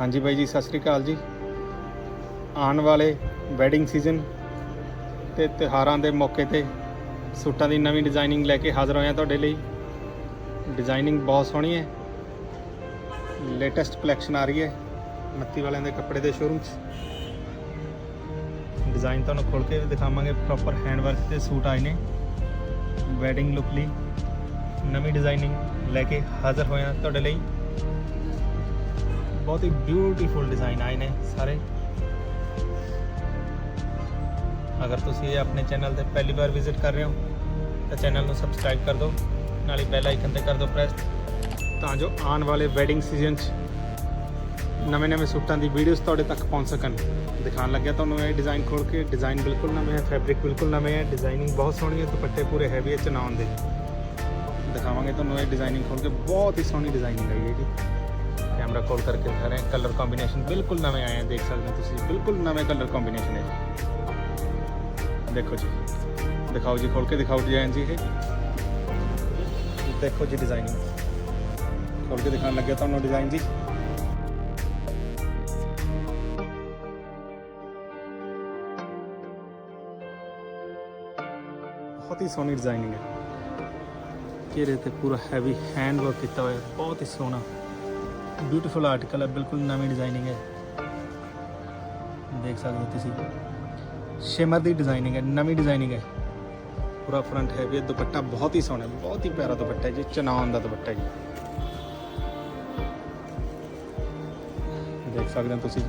ਹਾਂਜੀ ਬਾਈ ਜੀ, ਸਤਿ ਸ੍ਰੀ ਅਕਾਲ ਜੀ। ਆਉਣ ਵਾਲੇ ਵੈਡਿੰਗ ਸੀਜ਼ਨ ਤੇ ਤਿਉਹਾਰਾਂ ਦੇ ਮੌਕੇ ਤੇ ਸੂਟਾਂ ਦੀ ਨਵੀਂ ਡਿਜ਼ਾਈਨਿੰਗ ਲੈ ਕੇ ਹਾਜ਼ਰ ਹੋਇਆ ਤੁਹਾਡੇ ਲਈ। ਡਿਜ਼ਾਈਨਿੰਗ ਬਹੁਤ ਸੋਹਣੀ ਹੈ। ਲੇਟੈਸਟ ਕਲੈਕਸ਼ਨ ਆ ਰਹੀ ਹੈ ਮੱਤੀ ਵਾਲਿਆਂ ਦੇ ਕੱਪੜੇ ਦੇ ਸ਼ੋਰੂਮ 'ਚ। ਡਿਜ਼ਾਈਨ ਤੁਹਾਨੂੰ ਖੋਲ ਕੇ ਵੀ ਦਿਖਾਵਾਂਗੇ ਪ੍ਰੋਪਰ ਹੈਂਡ ਵਰਕ ਤੇ ਸੂਟ ਆਏ ਨੇ। ਵੈਡਿੰਗ ਲੁੱਕ ਲਈ ਨਵੀਂ ਡਿਜ਼ਾਈਨਿੰਗ ਲੈ ਕੇ ਹਾਜ਼ਰ ਹੋਇਆ ਤੁਹਾਡੇ ਲਈ। ਬਹੁਤ ਹੀ ਬਿਊਟੀਫੁਲ ਡਿਜ਼ਾਈਨ ਆਏ ਨੇ ਸਾਰੇ। ਅਗਰ ਤੁਸੀਂ ਇਹ ਆਪਣੇ ਚੈਨਲ ਤੇ ਪਹਿਲੀ ਵਾਰ ਵਿਜ਼ਿਟ ਕਰ ਰਹੇ ਹੋ, ਤਾਂ ਚੈਨਲ ਨੂੰ ਸਬਸਕ੍ਰਾਈਬ ਕਰ ਦਿਓ, ਨਾਲੇ ਹੀ ਬੈਲ ਆਈਕਨ ਤੇ ਕਰ ਦਿਓ ਪ੍ਰੈਸ ਤਾਂ ਜੋ ਆਉਣ ਵਾਲੇ ਵੈਡਿੰਗ ਸੀਜ਼ਨ 'ਚ ਨਵੇਂ-ਨਵੇਂ ਸੂਟਾਂ ਦੀ ਵੀਡੀਓਜ਼ ਤੁਹਾਡੇ ਤੱਕ ਪਹੁੰਚ ਸਕਣ। ਦਿਖਾਉਣ ਲੱਗਿਆ ਤੁਹਾਨੂੰ ਇਹ ਡਿਜ਼ਾਈਨ ਖੋਲ ਕੇ। ਡਿਜ਼ਾਈਨ ਬਿਲਕੁਲ ਨਵੇਂ ਹੈ ਫੈਬਰਿਕ ਬਿਲਕੁਲ ਨਵੇਂ ਹੈ ਡਿਜ਼ਾਈਨਿੰਗ ਬਹੁਤ ਸੋਹਣੀ ਹੈ, ਦੁਪੱਟੇ ਪੂਰੇ ਹੈਵੀ ਹੈ, ਚਨਾਉਣ ਦੇ। ਦਿਖਾਵਾਂਗੇ ਤੁਹਾਨੂੰ ਇਹ ਡਿਜ਼ਾਈਨਿੰਗ ਖੋਲ ਕੇ। ਬਹੁਤ ਹੀ ਸੋਹਣੀ ਡਿਜ਼ਾਈਨਿੰਗ ਆਈ ਹੈ ਜੀ। ਕੈਮਰਾ ਕਾਲ ਕਰਕੇ ਦਿਖਾ ਰਹੇ ਹਾਂ ਕਲਰ ਕੰਬੀਨੇਸ਼ਨ ਬਿਲਕੁਲ ਨਵੇਂ ਆਏ हैं ਦੇਖ ਸਕਦੇ ਹੋ ਤੁਸੀਂ ਬਿਲਕੁਲ ਨਵੇਂ ਕਲਰ ਕੰਬੀਨੇਸ਼ਨ ਹੈ ਜੀ ਦੇਖੋ ਜੀ ਦਿਖਾਓ ਜੀ ਖੋਲ ਕੇ ਦਿਖਾਓ ਡਿਜ਼ਾਈਨ ਜੀ ਇਹ ਦੇਖੋ ਜੀ ਡਿਜ਼ਾਈਨਿੰਗ ਖੋਲ ਕੇ ਦਿਖਾਉਣ ਲੱਗਿਆ ਤੁਹਾਨੂੰ ਡਿਜ਼ਾਈਨ ਜੀ ਬਹੁਤ ਹੀ ਸੋਹਣੀ ਡਿਜ਼ਾਈਨਿੰਗ ਹੈ ਘੇਰੇ ਤੇ ਪੂਰਾ ਹੈਵੀ ਹੈਂਡ ਵਰਕ ਕੀਤਾ ਹੋਇਆ ਹੈ, ਬਹੁਤ ਹੀ ਸੋਹਣਾ ਬਿਊਟੀਫੁਲ ਆਰਟੀਕਲ ਹੈ, ਬਿਲਕੁਲ ਨਵੀਂ ਡਿਜ਼ਾਈਨਿੰਗ ਹੈ। ਦੇਖ ਸਕਦੇ ਹੋ ਤੁਸੀਂ। ਸ਼ਿਮਰ ਦੀ ਡਿਜ਼ਾਈਨਿੰਗ ਹੈ, ਨਵੀਂ ਡਿਜ਼ਾਈਨਿੰਗ ਹੈ। ਪੂਰਾ ਫਰੰਟ ਹੈਵੀ ਹੈ ਦੁਪੱਟਾ ਬਹੁਤ ਹੀ ਸੋਹਣਾ ਹੈ, ਬਹੁਤ ਹੀ ਪਿਆਰਾ ਦੁਪੱਟਾ ਹੈ ਜੀ, ਚਨਾਉਣ ਦਾ ਦੁਪੱਟਾ ਹੈ ਜੀ। ਦੇਖ ਸਕਦੇ ਹੋ ਤੁਸੀਂ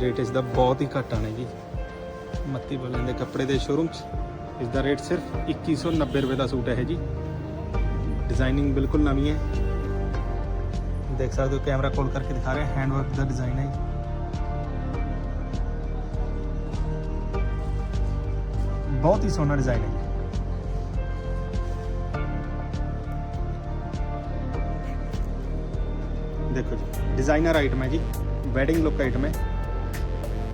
ਰੇਟ ਇਸ ਦਾ ਬਹੁਤ ਹੀ ਘੱਟ ਆਣਾ ਜੀ। ਮੱਤੀ ਵਾਲਿਆਂ ਦੇ ਕੱਪੜੇ ਦੇ ਸ਼ੋਰੂਮ 'ਚ, ਇਸ ਦਾ ਰੇਟ ਸਿਰਫ 2190 ਰੁਪਏ ਦਾ ਸੂਟ ਹੈ ਜੀ। ਡਿਜ਼ਾਈਨਿੰਗ ਬਿਲਕੁਲ ਨਵੀਂ ਹੈ। ਦੇਖ ਸਕਦੇ ਹੋ, ਕੈਮਰਾ ਕੋਲ ਕਰਕੇ ਦਿਖਾ ਰਿਹਾ ਹੈਂਡ ਵਰਕ ਦਾ ਡਿਜ਼ਾਈਨ ਹੈ ਜੀ। ਬਹੁਤ ਹੀ ਸੋਹਣਾ ਡਿਜ਼ਾਈਨ ਹੈ ਦੇਖੋ ਜੀ ਡਿਜ਼ਾਈਨਰ ਆਈਟਮ ਹੈ ਜੀ ਵੈਡਿੰਗ ਲੁੱਕ ਆਈਟਮ ਹੈ।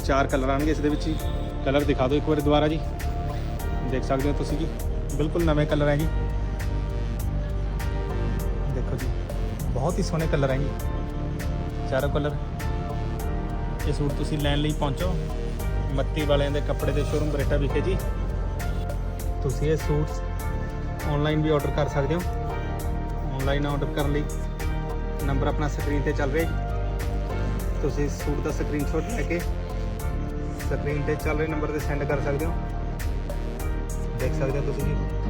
ਚਾਰ ਕਲਰ ਆਣਗੇ ਇਸ ਦੇ ਵਿੱਚ ਜੀ। ਕਲਰ ਦਿਖਾ ਦਿਓ ਇੱਕ ਵਾਰ ਦੁਬਾਰਾ ਜੀ। ਦੇਖ ਸਕਦੇ ਹੋ ਤੁਸੀਂ ਜੀ, ਬਿਲਕੁਲ ਨਵੇਂ ਕਲਰ ਹੈ ਜੀ। ਦੇਖੋ ਜੀ। ਬਹੁਤ ਹੀ ਸੋਹਣੇ ਕਲਰ ਹੈ ਜੀ। ਚਾਰੋਂ ਕਲਰ। ਇਹ ਸੂਟ ਤੁਸੀਂ ਲੈਣ ਲਈ ਪਹੁੰਚੋ। ਮੱਤੀ ਵਾਲਿਆਂ ਦੇ ਕੱਪੜੇ ਦੇ ਸ਼ੋਰੂਮ ਬਰੇਟਾ ਵਿਖੇ ਜੀ। ਤੁਸੀਂ ਇਹ ਸੂਟ ਆਨਲਾਈਨ ਵੀ ਆਰਡਰ ਕਰ ਸਕਦੇ ਹੋ। ਆਨਲਾਈਨ ਆਰਡਰ ਕਰਨ ਲਈ ਨੰਬਰ ਆਪਣਾ ਸਕਰੀਨ ਤੇ ਚੱਲ ਰਿਹਾ ਤੁਸੀਂ ਸੂਟ ਦਾ ਸਕਰੀਨਸ਼ਾਟ ਲੈ ਕੇ ਸਕਰੀਨ ਤੇ ਚੱਲ ਰਹੇ ਨੰਬਰ ਤੇ ਸੈਂਡ ਕਰ ਸਕਦੇ ਹੋ। ਦੇਖ ਸਕਦੇ ਹੋ ਤੁਸੀਂ ਜੀ।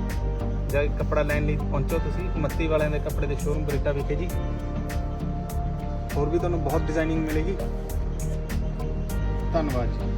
ਜਾਂ ਕੱਪੜਾ ਲੈਣ ਲਈ ਪਹੁੰਚੋ ਤੁਸੀਂ, ਮੱਤੀ ਵਾਲਿਆਂ ਦੇ ਕੱਪੜੇ ਦੇ ਸ਼ੋਰੂਮ ਬਰੇਟਾ ਵਿਖੇ ਜੀ। ਹੋਰ ਵੀ ਤੁਹਾਨੂੰ ਬਹੁਤ ਡਿਜ਼ਾਈਨਿੰਗ ਮਿਲੇਗੀ। ਧੰਨਵਾਦ ਜੀ।